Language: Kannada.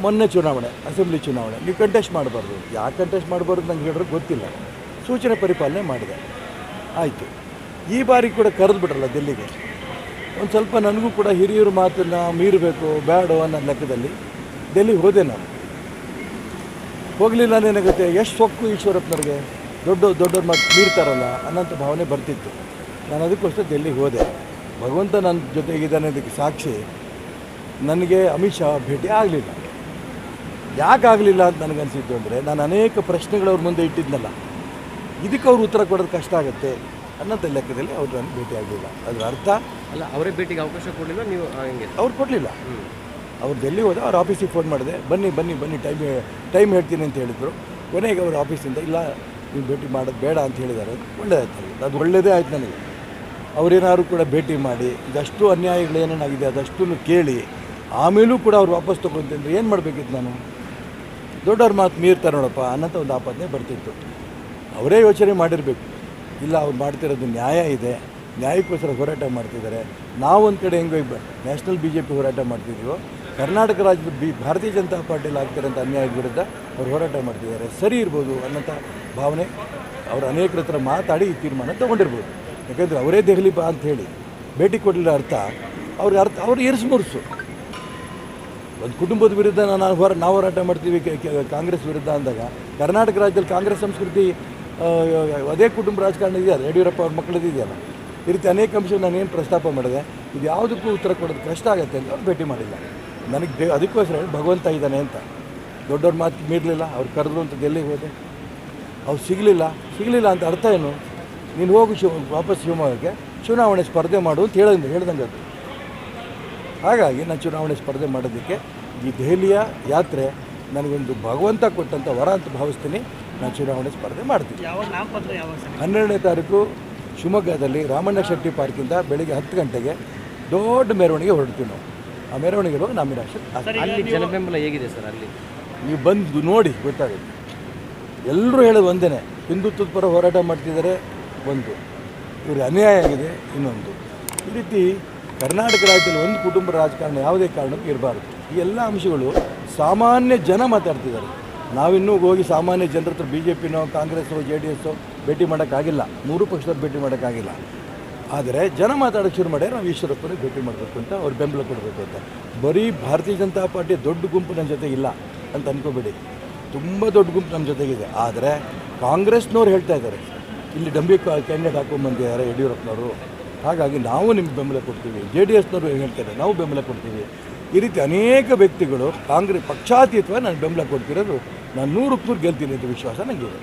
ಮೊನ್ನೆ ಚುನಾವಣೆ, ಅಸೆಂಬ್ಲಿ ಚುನಾವಣೆ. ನೀವು ಕಂಟೆಸ್ಟ್ ಮಾಡಬಾರ್ದು. ಯಾಕೆ ಕಂಟೆಸ್ಟ್ ಮಾಡಬಾರ್ದು ನಂಗೆ ಹೇಳಿದ್ರೆ ಗೊತ್ತಿಲ್ಲ. ಸೂಚನೆ ಪರಿಪಾಲನೆ ಮಾಡಿದೆ. ಆಯಿತು. ಈ ಬಾರಿ ಕೂಡ ಕರೆದು ಬಿಟ್ರಲ್ಲ ಡೆಲ್ಲಿಗೆ ಒಂದು ಸ್ವಲ್ಪ ನನಗೂ ಕೂಡ ಹಿರಿಯರು ಮಾತನ್ನು ಮೀರಬೇಕು ಬೇಡ ಅನ್ನೋ ಲೆಕ್ಕದಲ್ಲಿ ಡೆಲ್ಲಿಗೆ ಹೋದೆ ನಾನು. ಹೋಗಲಿಲ್ಲ ಏನಾಗುತ್ತೆ? ಎಷ್ಟು ಸೊಕ್ಕು ಈಶ್ವರಪ್ಪನವ್ರಿಗೆ? ದೊಡ್ಡ ದೊಡ್ಡವ್ರ ಮಾತು ಮೀರ್ತಾರಲ್ಲ ಅನ್ನೋಂಥ ಭಾವನೆ ಬರ್ತಿತ್ತು. ನಾನು ಅದಕ್ಕೋಸ್ಕರ ಡೆಲ್ಲಿಗೆ ಹೋದೆ. ಭಗವಂತ ನನ್ನ ಜೊತೆಗಿದ್ದಾನೆ ಅದಕ್ಕೆ ಸಾಕ್ಷಿ. ನನಗೆ ಅಮಿತ್ ಶಾ ಭೇಟಿ ಆಗಲಿಲ್ಲ. ಯಾಕೆ ಆಗಲಿಲ್ಲ ಅಂತ ನನಗನ್ಸಿದ್ದು ಅಂದರೆ ನಾನು ಅನೇಕ ಪ್ರಶ್ನೆಗಳು ಅವ್ರ ಮುಂದೆ ಇಟ್ಟಿದ್ನಲ್ಲ. ಇದಕ್ಕೆ ಅವ್ರು ಉತ್ತರ ಕೊಡೋದು ಕಷ್ಟ ಆಗುತ್ತೆ ಅನ್ನೋಂಥ ಲೆಕ್ಕದಲ್ಲಿ ಅವ್ರು ನನಗೆ ಭೇಟಿ ಆಗಲಿಲ್ಲ. ಅದರ ಅರ್ಥ ಅಲ್ಲ ಅವರೇ ಭೇಟಿಗೆ ಅವಕಾಶ ಕೊಡಲಿಲ್ಲ ನೀವು ಹಂಗೆ? ಅವ್ರು ಕೊಡಲಿಲ್ಲ. ಅವ್ರು ಡೆಲ್ಲಿ ಹೋದ ಅವ್ರ ಆಫೀಸಿಗೆ ಫೋನ್ ಮಾಡಿದೆ ಬನ್ನಿ ಬನ್ನಿ ಬನ್ನಿ ಟೈಮ್ ಟೈಮ್ ಹೇಳ್ತೀನಿ ಅಂತ ಹೇಳಿದರು. ಕೊನೆಗೆ ಅವ್ರ ಆಫೀಸಿಂದ ಇಲ್ಲ ನೀವು ಭೇಟಿ ಮಾಡೋದು ಬೇಡ ಅಂತ ಹೇಳಿದ್ದಾರೆ. ಒಳ್ಳೆಯದಾಯ್ತು. ಅದು ಒಳ್ಳೆಯದೇ ಆಯ್ತು ನನಗೆ. ಅವರೇನಾದ್ರು ಕೂಡ ಭೇಟಿ ಮಾಡಿ ಇದಷ್ಟು ಅನ್ಯಾಯಗಳು ಏನೇನಾಗಿದೆ ಅದಷ್ಟು ಕೇಳಿ ಆಮೇಲೂ ಕೂಡ ಅವ್ರು ವಾಪಸ್ ತೊಗೊಳ್ತೀನಿ ಏನು ಮಾಡಬೇಕಿತ್ತು ನಾನು? ದೊಡ್ಡವ್ರ ಮಾತು ಮೀರ್ತಾರೆ ನೋಡಪ್ಪ ಅನ್ನೋಂಥ ಒಂದು ಆಪಾದನೆ ಬರ್ತಿತ್ತು. ಅವರೇ ಯೋಚನೆ ಮಾಡಿರಬೇಕು. ಇಲ್ಲ, ಅವ್ರು ಮಾಡ್ತಿರೋದು ನ್ಯಾಯ ಇದೆ. ನ್ಯಾಯಕ್ಕೋಸ್ಕರ ಹೋರಾಟ ಮಾಡ್ತಿದ್ದಾರೆ. ನಾವು ಒಂದು ಕಡೆ ಹೆಂಗೆ ನ್ಯಾಷನಲ್ ಬಿ ಜೆ ಪಿ ಹೋರಾಟ ಮಾಡ್ತಿದ್ದೀವೋ ಕರ್ನಾಟಕ ರಾಜ್ಯದ ಬಿ, ಭಾರತೀಯ ಜನತಾ ಪಾರ್ಟಿಯಲ್ಲಿ ಆಗ್ತಿರೋಂಥ ಅನ್ಯಾಯದ ವಿರುದ್ಧ ಅವ್ರು ಹೋರಾಟ ಮಾಡ್ತಿದ್ದಾರೆ. ಸರಿ ಇರ್ಬೋದು ಅನ್ನೋಂಥ ಭಾವನೆ ಅವರು ಅನೇಕರ ಹತ್ರ ಮಾತಾಡಿ ಈ ತೀರ್ಮಾನ ತೊಗೊಂಡಿರ್ಬೋದು. ಯಾಕಂದರೆ ಅವರೇ ದೆಹಲಿ ಬಾ ಅಂತ ಹೇಳಿ ಭೇಟಿ ಕೊಡಲಿಲ್ಲ ಅರ್ಥ. ಅವ್ರಿಗೆ ಅರ್ಥ, ಅವ್ರು ಇರಿಸು ಮುರಿಸು. ಒಂದು ಕುಟುಂಬದ ವಿರುದ್ಧ ನಾನು ಹೊರ, ನಾವು ಹೋರಾಟ ಮಾಡ್ತೀವಿ ಕಾಂಗ್ರೆಸ್ ವಿರುದ್ಧ ಅಂದಾಗ, ಕರ್ನಾಟಕ ರಾಜ್ಯದಲ್ಲಿ ಕಾಂಗ್ರೆಸ್ ಸಂಸ್ಕೃತಿ ಅದೇ ಕುಟುಂಬ ರಾಜಕಾರಣ ಇದೆಯಲ್ಲ, ಯಡಿಯೂರಪ್ಪ ಅವ್ರ ಮಕ್ಕಳದ್ದು ಇದೆಯಲ್ಲ, ಈ ರೀತಿ ಅನೇಕ ಅಂಶ ನಾನು ಏನು ಪ್ರಸ್ತಾಪ ಮಾಡಿದೆ, ಇದು ಯಾವುದಕ್ಕೂ ಉತ್ತರ ಕೊಡೋದು ಕಷ್ಟ ಆಗುತ್ತೆ ಅಂತ ಅವ್ರು ಭೇಟಿ ಮಾಡಿಲ್ಲ. ನನಗೆ ಅದಕ್ಕೋಸ್ಕರ ಹೇಳಿ, ಭಗವಂತ ಇದ್ದಾನೆ ಅಂತ. ದೊಡ್ಡವ್ರ ಮಾತು ಮೀರಲಿಲ್ಲ, ಅವ್ರು ಕರೆದ್ರು ಅಂತ ಡೆಲ್ಲಿಗೆ ಹೋದೆ. ಅವ್ರು ಸಿಗಲಿಲ್ಲ ಸಿಗಲಿಲ್ಲ ಅಂತ ಅರ್ಥ ಏನು? ನೀನು ಹೋಗು ಶಿವ, ವಾಪಸ್ ಶಿವಮೊಗ್ಗಕ್ಕೆ, ಚುನಾವಣೆ ಸ್ಪರ್ಧೆ ಮಾಡು ಅಂತ ಹೇಳ್ದಂಗೆ ಹೇಳ್ದಂಗೆ ಅದು. ಹಾಗಾಗಿ ನಾನು ಚುನಾವಣೆ ಸ್ಪರ್ಧೆ ಮಾಡೋದಕ್ಕೆ ಈ ದೆಹಲಿಯ ಯಾತ್ರೆ ನನಗೊಂದು ಭಗವಂತ ಕೊಟ್ಟಂಥ ವರ ಅಂತ ಭಾವಿಸ್ತೀನಿ. ನಾನು ಚುನಾವಣೆ ಸ್ಪರ್ಧೆ ಮಾಡ್ತೀನಿ. ಹನ್ನೆರಡನೇ ತಾರೀಕು ಶಿವಮೊಗ್ಗದಲ್ಲಿ ರಾಮಣ್ಣ ಶೆಟ್ಟಿ ಪಾರ್ಕಿಂದ ಬೆಳಿಗ್ಗೆ ಹತ್ತು ಗಂಟೆಗೆ ದೊಡ್ಡ ಮೆರವಣಿಗೆ ಹೊರಡ್ತೀವಿ ನಾವು. ಆ ಮೆರವಣಿಗೆ ಹೋಗಿ ನಾಮಿನೇಷನ್ ಜನಬೆಂಬಲ ಹೇಗಿದೆ ಸರ್ ಅಲ್ಲಿ? ನೀವು ಬಂದು ನೋಡಿ ಗೊತ್ತಾಗುತ್ತೆ. ಎಲ್ಲರೂ ಹೇಳೋದು ಒಂದೇ ಹಿಂದುತ್ವದ ಪರ ಹೋರಾಟ ಮಾಡ್ತಿದ್ದಾರೆ ಒಂದು ಇವ್ರಿಗೆ ಅನ್ಯಾಯ ಆಗಿದೆ ಇನ್ನೊಂದು. ಈ ರೀತಿ ಕರ್ನಾಟಕ ರಾಜ್ಯದಲ್ಲಿ ಒಂದು ಕುಟುಂಬ ರಾಜಕಾರಣ ಯಾವುದೇ ಕಾರಣಕ್ಕೂ ಇರಬಾರ್ದು. ಈ ಎಲ್ಲ ಅಂಶಗಳು ಸಾಮಾನ್ಯ ಜನ ಮಾತಾಡ್ತಿದ್ದಾರೆ. ನಾವಿನ್ನೂ ಹೋಗಿ ಸಾಮಾನ್ಯ ಜನರ ಹತ್ರ ಬಿ ಜೆ ಪಿನೋ ಕಾಂಗ್ರೆಸ್ಸೋ, ಜೆ ಡಿ ಎಸ್ಸೋ ಭೇಟಿ ಮಾಡೋಕ್ಕಾಗಿಲ್ಲ. ಮೂರು ಪಕ್ಷದವ್ರು ಭೇಟಿ ಮಾಡೋಕ್ಕಾಗಿಲ್ಲ. ಆದರೆ ಜನ ಮಾತಾಡೋಕ್ಕೆ ಶುರು ಮಾಡ್ಯಾರ, ನಾವು ಈಶ್ವರಪ್ಪನಿಗೆ ಭೇಟಿ ಮಾಡಬೇಕು ಅಂತ ಅವ್ರು ಬೆಂಬಲ ಕೊಡಬೇಕು ಅಂತ. ಬರೀ ಭಾರತೀಯ ಜನತಾ ಪಾರ್ಟಿ ದೊಡ್ಡ ಗುಂಪು ನನ್ನ ಜೊತೆ ಇಲ್ಲ ಅಂತ ಅಂದ್ಕೋಬೇಡಿ ತುಂಬ ದೊಡ್ಡ ಗುಂಪು ನಮ್ಮ ಜೊತೆಗಿದೆ. ಆದರೆ ಕಾಂಗ್ರೆಸ್ನವ್ರು ಹೇಳ್ತಾ ಇದ್ದಾರೆ. ಇಲ್ಲಿ ಡಂಬಿ ಕ್ಯಾಂಡಿಡೇಟ್ ಹಾಕೊಂಡ್ಬಂದಿದ್ದಾರೆ ಯಡಿಯೂರಪ್ಪನವರು. ಹಾಗಾಗಿ ನಾವು ನಿಮ್ಗೆ ಬೆಂಬಲ ಕೊಡ್ತೀವಿ. ಜೆ ಡಿ ಎಸ್ನವರು ಹೇಳ್ತಾರೆ? ನಾವು ಬೆಂಬಲ ಕೊಡ್ತೀವಿ. ಈ ರೀತಿ ಅನೇಕ ವ್ಯಕ್ತಿಗಳು ಕಾಂಗ್ರೆಸ್ ಪಕ್ಷಾತೀತವಾಗಿ ನಾನು ಬೆಂಬಲ ಕೊಡ್ತಿರೋದು ನಾನು ನೂರಕ್ಕೆ ನೂರು ಗೆಲ್ತೀನಿ ಅಂತ ವಿಶ್ವಾಸ ನನಗಿದೆ